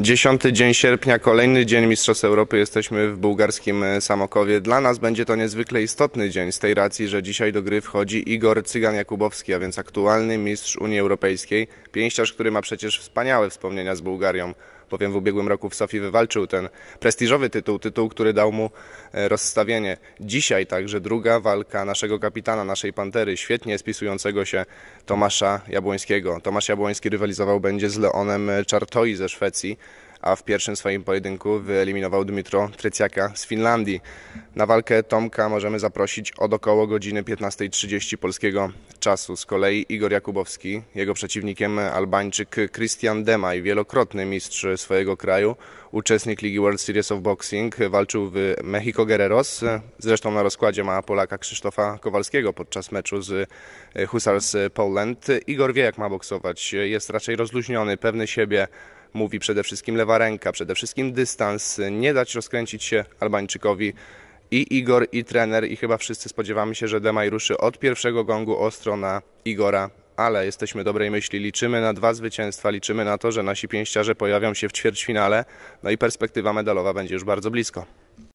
Dziesiąty dzień sierpnia, kolejny dzień Mistrzostw Europy. Jesteśmy w bułgarskim e, Samokowie. Dla nas będzie to niezwykle istotny dzień z tej racji, że dzisiaj do gry wchodzi Igor Cygan-Jakubowski, a więc aktualny mistrz Unii Europejskiej. Pięściarz, który ma przecież wspaniałe wspomnienia z Bułgarią, bowiem w ubiegłym roku w Sofii wywalczył ten prestiżowy tytuł, tytuł, który dał mu e, rozstawienie. Dzisiaj także druga walka naszego kapitana, naszej Pantery, świetnie spisującego się Tomasza Jabłońskiego. Tomasz Jabłoński rywalizował będzie z Leonem Czartoi ze Szwecji a w pierwszym swoim pojedynku wyeliminował Dmitro Trecjaka z Finlandii. Na walkę Tomka możemy zaprosić od około godziny 15.30 polskiego czasu. Z kolei Igor Jakubowski, jego przeciwnikiem Albańczyk Christian Demaj, wielokrotny mistrz swojego kraju, uczestnik Ligi World Series of Boxing, walczył w Mexico Guerreros, zresztą na rozkładzie ma Polaka Krzysztofa Kowalskiego podczas meczu z Husars Poland. Igor wie jak ma boksować, jest raczej rozluźniony, pewny siebie, mówi przede wszystkim lewa ręka, przede wszystkim dystans, nie dać rozkręcić się Albańczykowi. I Igor, i trener, i chyba wszyscy spodziewamy się, że Demaj ruszy od pierwszego gongu ostro na Igora, ale jesteśmy dobrej myśli. Liczymy na dwa zwycięstwa, liczymy na to, że nasi pięściarze pojawią się w ćwierćfinale, no i perspektywa medalowa będzie już bardzo blisko.